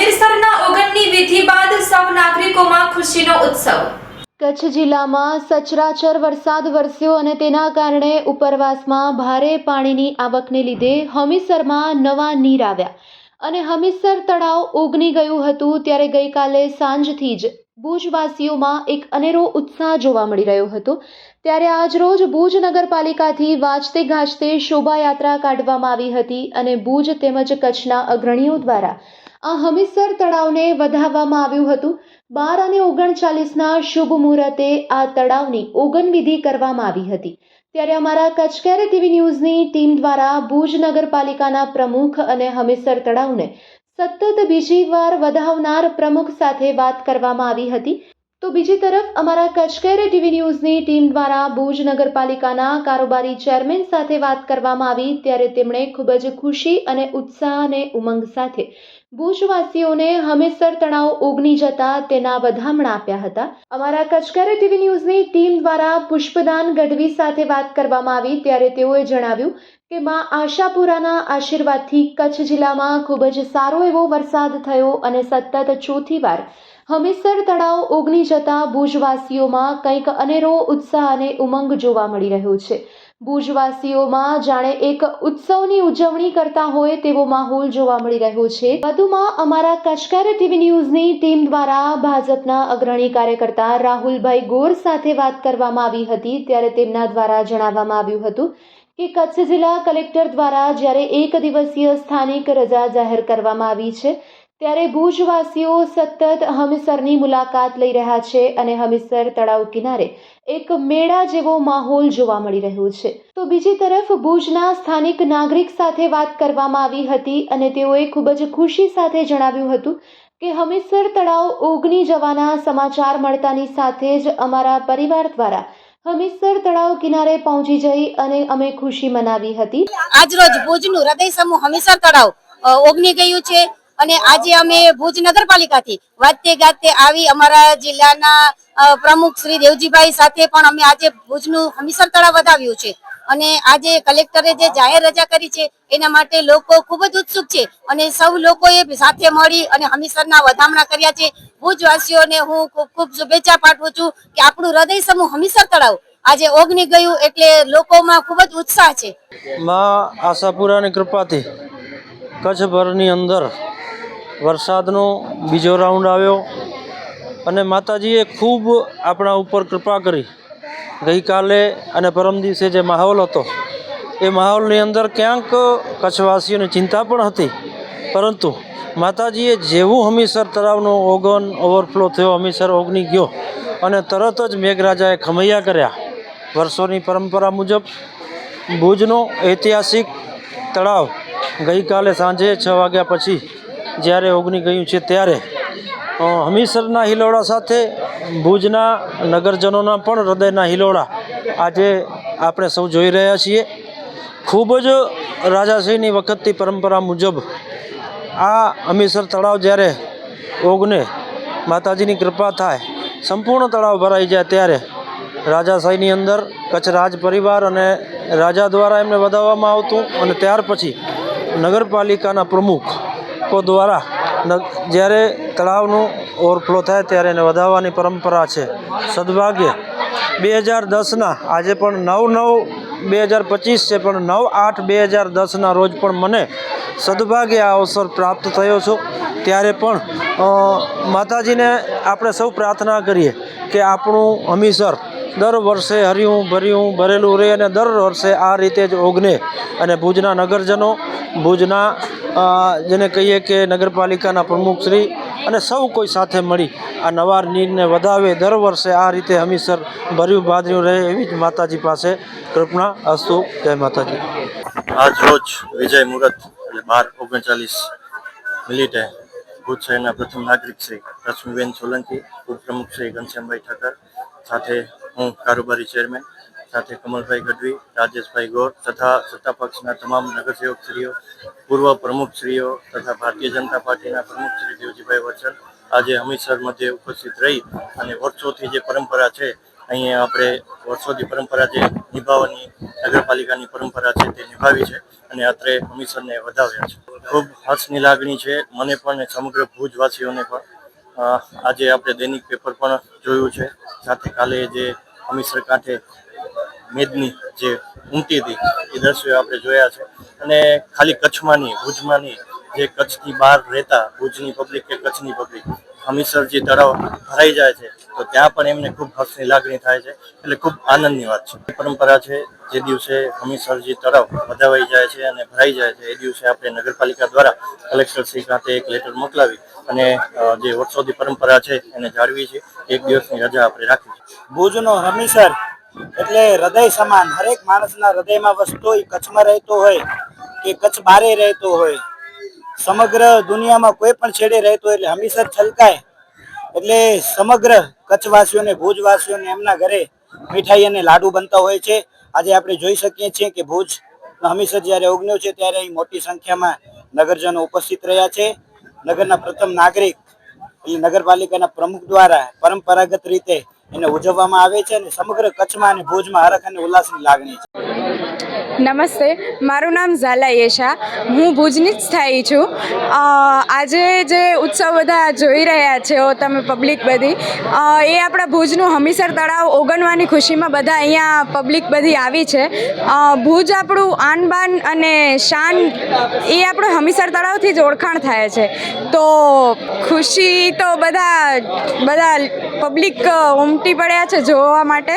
હમીરસરના ઓગણની વિધિ બાદ સૌ નાગરિકોમાં ખુશીનો ઉત્સવ. કચ્છ જિલ્લામાં સચરાચર વરસાદ વરસ્યો અને તેના કારણે ઉપરવાસમાં ભારે પાણીની આવકને લીધે હમીસરમાં નવા નીર આવ્યા. અને હમીસર તળાવ ઓગની ગયું હતું ત્યારે ગઈકાલે સાંજથી જ ભુજવાસીઓમાં એક અનેરો ઉત્સાહ જોવા મળી રહ્યો હતો. ત્યારે આજરોજ ભુજ નગરપાલિકાથી વાંચતે ગાજતે શોભાયાત્રા કાઢવામાં આવી હતી અને ભુજ તેમજ કચ્છના અગ્રણીઓ દ્વારા આ હમીસર તળાવને વધાવવામાં આવ્યું હતું. બાર અને ઓગણચાલીસના શુભ મુહૂર્તે આ તળાવની ઓગનવિધિ કરવામાં આવી હતી. ત્યારે અમારા કચકેરે ટીવી ન્યૂઝની ટીમ દ્વારા ભુજ નગરપાલિકાના પ્રમુખ અને હમીસર તળાવને સતત બીજી વાર વધાવનાર પ્રમુખ સાથે વાત કરવામાં આવી હતી. તો બીજી તરફ અમારા કચકેરે ટીવી ન્યૂઝની ટીમ દ્વારા ભુજ નગરપાલિકાના કારોબારી ચેરમેન સાથે વાત કરવામાં આવી, ત્યારે તેમણે ખૂબ જ ખુશી અને ઉત્સાહ અને ઉમંગ સાથે ભુજવાસીઓને હંમેશર તણાવ ઓગની જતા તેના વધામણા આપ્યા હતા. અમારા કચકેરે ટીવી ન્યૂઝની ટીમ દ્વારા પુષ્પદાન ગઢવી સાથે વાત કરવામાં આવી, ત્યારે તેઓએ જણાવ્યું કે માં આશાપુરાના આશીર્વાદથી કચ્છ જિલ્લામાં ખૂબ જ સારો એવો વરસાદ થયો અને સતત ચોથી વાર હમીરસર તળાવ ઓગની જતા ભુજવાસીઓમાં કંઈક અનેરો ઉત્સાહ અને ઉમંગ જોવા મળી રહ્યો છે. ભુજવાસીઓમાં જાણે એક ઉત્સવની ઉજવણી કરતા હોય તેવો માહોલ જોવા મળી રહ્યો છે. વધુમાં અમારા કચકારે ટીવી ન્યૂઝની ટીમ દ્વારા ભાજપના અગ્રણી કાર્યકર્તા રાહુલભાઈ ગોર સાથે વાત કરવામાં આવી હતી ત્યારે તેમના દ્વારા જણાવવામાં આવ્યું હતું કે કચ્છ જિલ્લા કલેક્ટર દ્વારા જ્યારે એક દિવસીય સ્થાનિક રજા જાહેર કરવામાં આવી છે ત્યારે ભુજવાસીઓ સતત હમીસરની મુલાકાત લઈ રહ્યા છે અને હમીસર તળાવ કિનારે એક મેળા જેવો માહોલ જોવા મળી રહ્યો છે. તો બીજી તરફ ભુજના સ્થાનિક નાગરિક સાથે વાત કરવામાં આવી હતી અને તેઓએ ખૂબ જ ખુશી સાથે જણાવ્યું હતું કે હમીસર તળાવ ઓગની જવાના સમાચાર મળતાની સાથે જ અમારા પરિવાર દ્વારા હમીસર તળાવ કિનારે પહોંચી જઈ અને અમે ખુશી મનાવી હતી. આજરોજ ભુજનું હૃદય સમૂહ હમીસર તળાવ ઓગની ગયું છે. અને આજે અમે ભુજ નગરપાલિકાથી વાતે ગાતે આવી અમારા જિલ્લાના પ્રમુખ શ્રી દેવજીભાઈ સાથે પણ અમે આજે ભુજનું હમીસર તળાવ વધાવ્યું છે. અને આજે કલેક્ટરે જે જાહેર રજા કરી છે, એના માટે લોકો ખૂબ જ ઉત્સુક છે. અને સૌ લોકોએ સાથે મળી અને હમીસરના વધામણા કર્યા છે. ભુજવાસીઓને હું ખૂબ ખૂબ શુભેચ્છા પાઠવું છું કે આપણું હૃદય સમૂહ હમીસર તળાવ આજે ઓગની ગયું એટલે લોકોમાં ખૂબ જ ઉત્સાહ છે. માં આશાપુરાની કૃપાથી કચ્છભરની અંદર વરસાદનો બીજો રાઉન્ડ આવ્યો અને માતાજીએ ખૂબ આપણા ઉપર કૃપા કરી. ગઈકાલે અને પરમ દિવસે જે માહોલ હતો, એ માહોલની અંદર ક્યાંક કચ્છવાસીઓની ચિંતા પણ હતી. પરંતુ માતાજીએ જેવું હમીસર તળાવનો ઓગન ઓવરફ્લો થયો, હમીસર ઓગની ગયો અને તરત જ મેઘરાજાએ ખમૈયા કર્યા. વર્ષોની પરંપરા મુજબ ભુજનો ઐતિહાસિક તળાવ ગઈકાલે સાંજે છ વાગ્યા પછી જ્યારે ઓગની ગયું છે ત્યારે હમીસરના હિલોળા સાથે ભુજના નગરજનોના પણ હૃદયના હિલોળા આજે આપણે સૌ જોઈ રહ્યા છીએ. ખૂબ જ રાજાશ્રીની વખતથી પરંપરા મુજબ આ હમીસર તળાવ જ્યારે ઓગને માતાજીની કૃપા થાય, સંપૂર્ણ તળાવ ભરાઈ જાય ત્યારે રાજાશાહીની અંદર કચ્છ રાજ પરિવાર અને રાજા દ્વારા એમને વધાવવામાં આવતું અને ત્યાર પછી નગરપાલિકાના પ્રમુખો દ્વારા ન- જ્યારે તળાવનું ઓવરફ્લો થાય ત્યારે એને વધાવવાની પરંપરા છે. સદભાગ્ય, બે હજાર દસના, આજે પણ નવ નવ બે હજાર પચીસ છે, પણ નવ આઠ બે હજાર દસના રોજ પણ મને સદભાગ્ય આ અવસર પ્રાપ્ત થયો છો. ત્યારે પણ માતાજીને આપણે સૌ પ્રાર્થના કરીએ કે આપણું હમીસર દર વર્ષે હર્યું, ભર્યું, ભરેલું રહે અને દર વર્ષે આ રીતે જ ઓગને અને ભુજના નગરજનો, ભુજના જેને કહીએ કે નગરપાલિકાના પ્રમુખશ્રી અને સૌ કોઈ સાથે મળી આ નવા નીરને વધાવે દર વર્ષે આ રીતે હમીસર ભર્યું ભાદર્યું રહે એવી જ માતાજી પાસે કૃપણા અસ્તુ. જય માતાજી. આજ રોજ વિજય મુહૂર્ત એટલે બાર ઓગણચાલીસ મિનિટે ભુજ શહેરના પ્રથમ નાગરિક શ્રી રશ્મિબેન સોલંકી ઉપપ્રમુખ શ્રી ઘનશ્યામભાઈ ઠાકર સાથે હું કારોબારી ચેરમેન સાથે કમલભાઈ ગઢવી, રાજેશભાઈ ગોર તથા સત્તા તમામ નગરસેવકશ્રીઓ, પૂર્વ પ્રમુખશ્રીઓ તથા ભારતીય જનતા પાર્ટીના પ્રમુખ દેવજીભાઈ વત્સલ આજે હમીરસર મધ્યે ઉપસ્થિત રહી અને વર્ષોથી જે પરંપરા છે, અહીંયા આપણે વર્ષોથી પરંપરા જે નિભાવવાની નગરપાલિકાની પરંપરા છે તે નિભાવી છે અને અત્રે હમીસરને વધાવ્યા છે. ખૂબ હર્ષની લાગણી છે, મને પણ સમગ્ર ભુજવાસીઓને પણ. આજે આપણે દૈનિક પેપર પણ જોયું છે. સાથે કાલે જે હમીસર કાંઠે મેદની જે ઉમટી હતી, એ દ્રશ્યો આપણે જોયા છે. અને ખાલી કચ્છમાં નહીં ભુજમાં નહીં જે કચ્છની બહાર રહેતા, ભુજની પબ્લિક કે કચ્છની પબ્લિક હમીસર તળાવ ભરાઈ જાય છે, તો ત્યાં પણ એમને ખૂબ હર્ષની લાગણી થાય છે. એટલે ખૂબ આનંદની વાત છે. પરંપરા છે, જે દિવસે હમીસરજી તળાવ વધાવાઈ જાય છે અને ભરાઈ જાય છે, એ દિવસે આપણે નગરપાલિકા દ્વારા કલેક્ટર શ્રી ખાતે એક લેટર મોકલાવી અને જે વર્ષોથી પરંપરા છે, એને જાળવી છે. એક દિવસની રજા આપણે રાખી છે. ભુજનો હમીસર એટલે હૃદય સમાન. હરેક માણસના હૃદયમાં વસતો હોય, કચ્છમાં રહેતો હોય કે કચ્છ બારે રહેતો હોય. સમગ્ર દુનિયામાં કોઈ પણ છેડે રહેતો હોય એટલે હમીસર છલકાય. એટલે સમગ્ર કચ્છવાસીઓને, ભુજવાસીઓને, એમના ઘરે મીઠાઈ અને લાડુ બનતા હોય છે. આજે આપણે જોઈ શકીએ છીએ કે ભુજ હમીસર જ્યારે ઓગન્યો છે, ત્યારે અહીં મોટી સંખ્યામાં નગરજનો ઉપસ્થિત રહ્યા છે. નગરના પ્રથમ નાગરિક એ નગરપાલિકાના પ્રમુખ દ્વારા પરંપરાગત રીતે એને ઉજવવામાં આવે છે અને સમગ્ર કચ્છમાં અને ભુજમાં હરખ અને ઉલ્લાસની લાગણી છે. નમસ્તે, મારું નામ ઝાલા યેશા. હું ભુજની જ સ્થાયી છું. આજે જે ઉત્સવ બધા જોઈ રહ્યા છો તમે પબ્લિક બધી એ આપણા ભુજનું હમીસર તળાવ ઓગણવાની ખુશીમાં બધા અહીંયા પબ્લિક બધી આવી છે. ભુજ આપણું આન બાન અને શાન, એ આપણું હમીસર તળાવથી જ ઓળખાણ થાય છે. તો ખુશી તો બધા બધા પબ્લિક ઉમટી પડ્યા છે જોવા માટે.